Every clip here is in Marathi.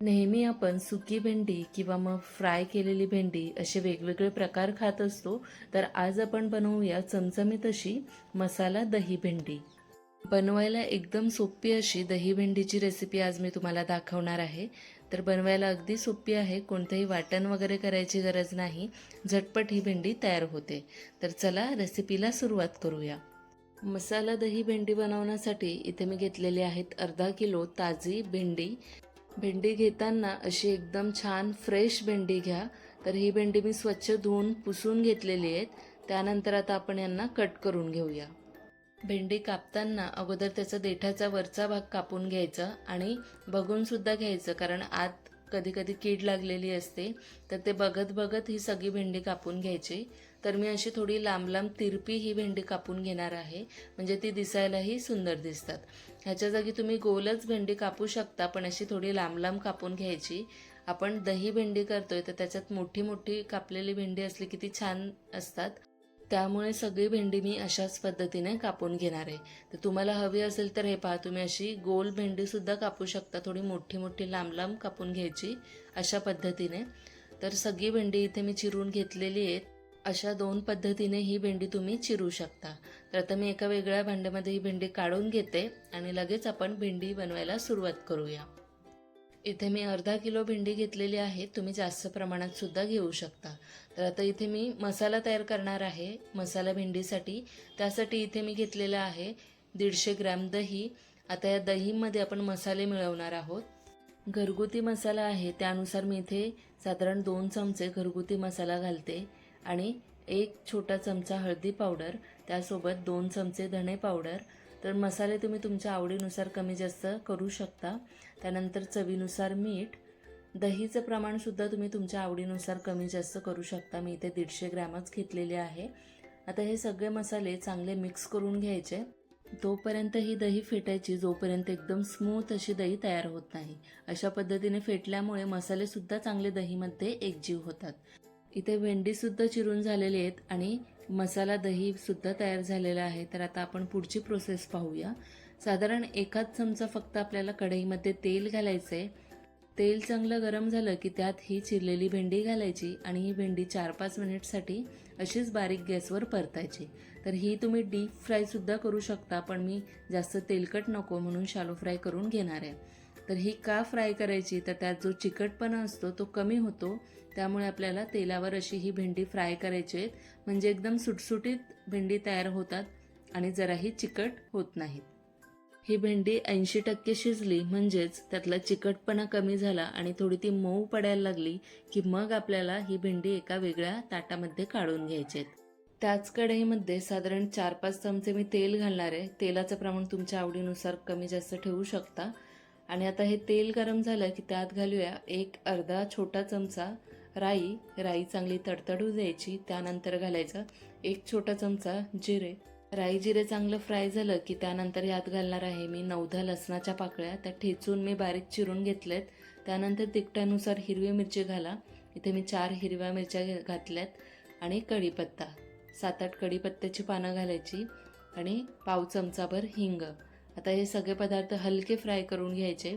नेहमी आपण सुकी भेंडी किंवा मग फ्राय केलेली भेंडी असे वेगवेगळे प्रकार खात असतो तर आज आपण बनवूया चमचमीत अशी मसाला दही भेंडी. बनवायला एकदम सोपी अशी दही भेंडीची रेसिपी आज मी तुम्हाला दाखवणार आहे. तर बनवायला अगदी सोपी आहे कोणतंही वाटण वगैरे करायची गरज नाही. झटपट ही भेंडी तयार होते. तर चला रेसिपीला सुरुवात करूया. मसाला दही भेंडी बनवण्यासाठी इथे मी घेतलेली आहेत अर्धा किलो ताजी भेंडी भेंडी घेताना अशी एकदम छान फ्रेश भेंडी घ्या. तर ही भेंडी मी स्वच्छ धुवून पुसून घेतलेली आहेत. त्यानंतर आता आपण यांना कट करून घेऊया. भेंडी कापताना अगोदर त्याचा देठाचा वरचा भाग कापून घ्यायचा आणि बघूनसुद्धा घ्यायचं कारण आत कधी कधी कीड लागलेली असते. तर ते बघत बघत ही सगळी भेंडी कापून घ्यायची. तर मी अशी थोडी लांब लांब तिरपी ही भेंडी कापून घेणार आहे. म्हणजे ती दिसायलाही सुंदर दिसतात. ह्याच्या जागी तुम्ही गोलच भेंडी कापू शकता पण अशी थोडी लांब लांब कापून घ्यायची. आपण दही भेंडी करतोय तर त्याच्यात मोठी मोठी कापलेली भेंडी असली की ती छान असतात. त्यामुळे सगळी भेंडी मी अशाच पद्धतीने कापून घेणार आहे. तर तुम्हाला हवी असेल तर हे पहा तुम्ही अशी गोल भेंडीसुद्धा कापू शकता थोडी मोठी मोठी लांब लांब कापून घ्यायची अशा पद्धतीने. तर सगळी भेंडी इथे मी चिरून घेतलेली आहेत. अशा दोन पद्धतीने ही भेंडी तुम्ही चिरू शकता. तर आता मी एका वेगळ्या भांड्यामध्ये ही भेंडी काढून घेते आणि लगेच आपण भेंडी बनवायला सुरुवात करूया. इथे मी अर्धा किलो भेंडी घेतलेली आहे तुम्ही जास्त प्रमाणात सुद्धा घेऊ शकता. तर आता इथे मी मसाला तयार करणार आहे मसाला भेंडीसाठी. त्यासाठी इथे मी घेतलेला आहे दीडशे ग्रॅम दही. आता या दहीमध्ये आपण मसाले मिळवणार आहोत. घरगुती मसाला आहे त्यानुसार मी इथे साधारण दोन चमचे घरगुती मसाला घालते. आणि एक छोटा चमचा हळदी पावडर त्यासोबत दोन चमचे धणे पावडर. तर मसाले तुम्ही तुमच्या आवडीनुसार कमी जास्त करू शकता. त्यानंतर चवीनुसार मीठ. दहीचं प्रमाणसुद्धा तुम्ही तुमच्या आवडीनुसार कमी जास्त करू शकता. मी इथे दीडशे ग्रॅमच घेतलेले आहे. आता हे सगळे मसाले चांगले मिक्स करून घ्यायचे. तोपर्यंत ही दही फेटायची जोपर्यंत एकदम स्मूथ अशी दही तयार होत नाही. अशा पद्धतीने फेटल्यामुळे मसालेसुद्धा चांगले दहीमध्ये एकजीव होतात. इथे भेंडीसुद्धा चिरून झालेली आहेत आणि मसाला दहीसुद्धा तयार झालेला आहे. तर आता आपण पुढची प्रोसेस पाहूया. साधारण एकाच चमचा फक्त आपल्याला कढईमध्ये तेल घालायचं आहे तेल चांगलं गरम झालं की त्यात ही चिरलेली भेंडी घालायची आणि ही भेंडी चार पाच मिनिटसाठी अशीच बारीक गॅसवर परतायची. तर ही तुम्ही डीप फ्रायसुद्धा करू शकता पण मी जास्त तेलकट नको म्हणून शालो फ्राय करून घेणार आहे. तर ही का फ्राय करायची? तर त्यात जो चिकटपणा असतो तो कमी होतो. त्यामुळे आपल्याला तेलावर अशी ही भेंडी फ्राय करायची आहेत. म्हणजे एकदम सुटसुटीत भेंडी तयार होतात आणि जराही चिकट होत नाहीत. ही भेंडी ऐंशी टक्के शिजली म्हणजेच त्यातला चिकटपणा कमी झाला आणि थोडी ती मऊ पडायला लागली की मग आपल्याला ही भेंडी एका वेगळ्या ताटामध्ये काढून घ्यायची आहेत. त्याच कढईमध्ये साधारण चार पाच चमचे मी तेल घालणार आहे. तेलाचं प्रमाण तुमच्या आवडीनुसार कमी जास्त ठेवू शकता. आणि आता हे तेल गरम झालं की त्यात घालूया एक अर्धा छोटा चमचा राई. राई चांगली तडतडू द्यायची त्यानंतर घालायचं एक छोटा चमचा जिरे. राई जिरे चांगलं फ्राय झालं की त्यानंतर यात घालणार आहे मी नवधा लसणाच्या पाकळ्या. त्या ठेचून मी बारीक चिरून घेतल्यात. त्यानंतर तिखटानुसार हिरवी मिरची घाला. इथे मी चार हिरव्या मिरच्या घातल्यात आणि कढीपत्ता. सात आठ कढीपत्त्याची पानं घालायची आणि पाव चमचाभर हिंग. आता हे सगळे पदार्थ हलके फ्राय करून घ्यायचे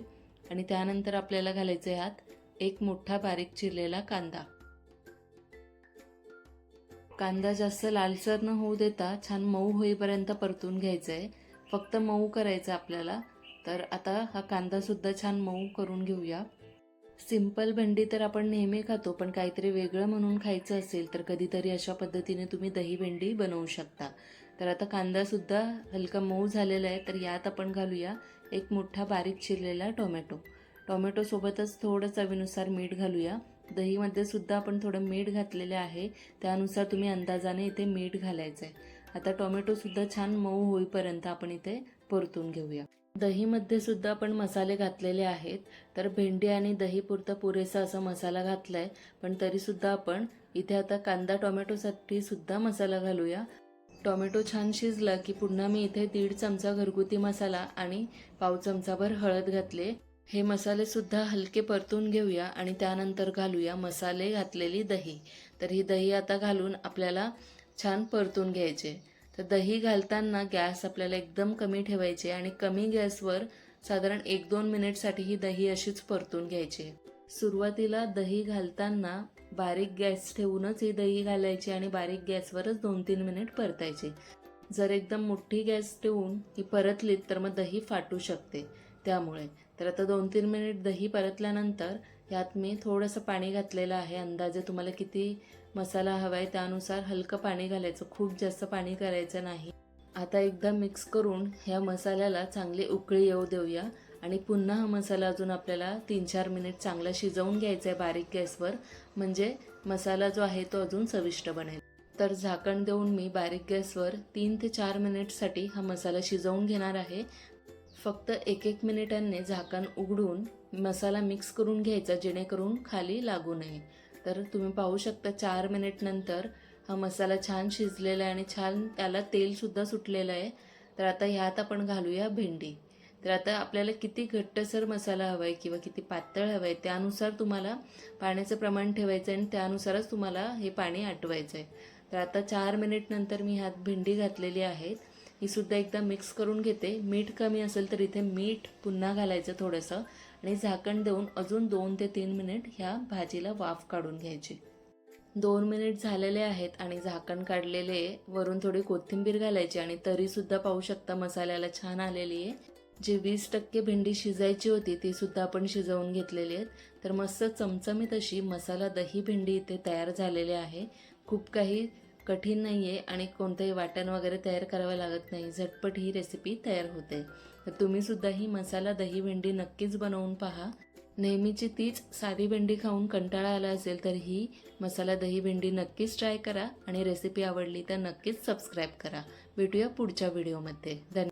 आणि त्यानंतर आपल्याला घालायचे यात एक मोठा बारीक चिरलेला कांदा. कांदा जास्त लालसर न होऊ देता छान मऊ होईपर्यंत परतून घ्यायचं. आहे फक्त मऊ करायचं आपल्याला. तर आता हा कांदा सुद्धा छान मऊ करून घेऊया. सिंपल भेंडी तर आपण नेहमी खातो पण काहीतरी वेगळं म्हणून खायचं असेल तर कधीतरी अशा पद्धतीने तुम्ही दही भेंडी बनवू शकता. तर आता कांदासुद्धा हलका मऊ झालेला आहे तर यात आपण घालूया एक मोठा बारीक चिरलेला टोमॅटो. टोमॅटोसोबतच थोडं चवीनुसार मीठ घालूया. दहीमध्ये सुद्धा आपण थोडं मीठ घातलेलं आहे त्यानुसार तुम्ही अंदाजाने इथे मीठ घालायचं आहे आता टोमॅटोसुद्धा छान मऊ होईपर्यंत आपण इथे परतून घेऊया. दहीमध्ये सुद्धा आपण मसाले घातलेले आहेत तर भेंडी आणि दही पुरता पुरेसा असा मसाला घातलाय पण तरीसुद्धा आपण इथे आता कांदा टोमॅटोसाठी सुद्धा मसाला घालूया. टोमॅटो छान शिजला की पुन्हा मी इथे दीड चमचा घरगुती मसाला आणि पाव चमचाभर हळद घातले. हे मसाले सुद्धा हलके परतून घेऊया आणि त्यानंतर घालूया मसाले घातलेली दही. तर ही दही आता घालून आपल्याला छान परतून घ्यायचे. तर दही घालताना गॅस आपल्याला एकदम कमी ठेवायचे आणि कमी गॅसवर साधारण एक दोन मिनिटसाठी ही दही अशीच परतून घ्यायची. सुरुवातीला दही घालताना बारीक गॅस ठेवूनच ही दही घालायची आणि बारीक गॅसवरच दोन तीन मिनिट परतायची. जर एकदम मोठी गॅस ठेवून ही परतलीत तर मग दही फाटू शकते त्यामुळे. तर आता दोन तीन मिनिट दही परतल्यानंतर यात मी थोडंसं पाणी घातलेलं आहे. अंदाजे तुम्हाला किती मसाला हवा आहे त्यानुसार हलकं पाणी घालायचं. खूप जास्त पाणी करायचं नाही. आता एकदा मिक्स करून ह्या मसाल्याला चांगली उकळी येऊ देऊया. आणि पुन्हा हा मसाला अजून आपल्याला तीन चार मिनिट चांगला शिजवून घ्यायचा आहे बारीक गॅसवर. म्हणजे मसाला जो आहे तो अजून चविष्ट बनेल. तर झाकण देऊन मी बारीक गॅसवर तीन ते चार मिनिटसाठी हा मसाला शिजवून घेणार आहे. फक्त एक एक मिनिटांनी झाकण उघडून मसाला मिक्स करून घ्यायचा जेणेकरून खाली लागू नये. तर तुम्ही पाहू शकता चार मिनिटनंतर हा मसाला छान शिजलेला आहे आणि छान त्याला तेलसुद्धा सुटलेलं आहे. तर आता ह्यात आपण घालूया भेंडी. तर आता आपल्याला किती घट्टसर मसाला हवा आहे किंवा किती पातळ हवं आहे त्यानुसार तुम्हाला पाण्याचं प्रमाण ठेवायचं आहे आणि त्यानुसारच तुम्हाला हे पाणी आटवायचं आहे तर आता चार मिनिटनंतर मी ह्यात भेंडी घातलेली आहेत ही सुद्धा एकदा मिक्स करून घेते. मीठ कमी असेल तर इथे मीठ पुन्हा घालायचं थोडंसं आणि झाकण देऊन अजून दोन ते तीन मिनिट ह्या भाजीला वाफ काढून घ्यायची. दोन मिनिट झालेले आहेत आणि झाकण काढलेले आहे. वरून थोडी कोथिंबीर घालायची आणि तरीसुद्धा पाहू शकता मसाल्याला छान आलेली आहे. जी वीस टक्के भेंडी शिजायची होती ती सुद्धा आपण शिजवून घेतलेली आहेत. तर मस्त चमचमीत अशी मसाला दही भेंडी इथे तयार झालेली आहे. खूप काही कठीण नाही आहे आणि कोणतंही वाटण वगैरे तयार करावं लागत नाही. झटपट ही रेसिपी तयार होते. तर तुम्हीसुद्धा ही मसाला दही भेंडी नक्कीच बनवून पहा. नेहमीची तीच साधी भेंडी खाऊन कंटाळा आला असेल तर ही मसाला दही भेंडी नक्कीच ट्राय करा आणि रेसिपी आवडली तर नक्कीच सबस्क्राईब करा. भेटूया पुढच्या व्हिडिओमध्ये धन्यवाद.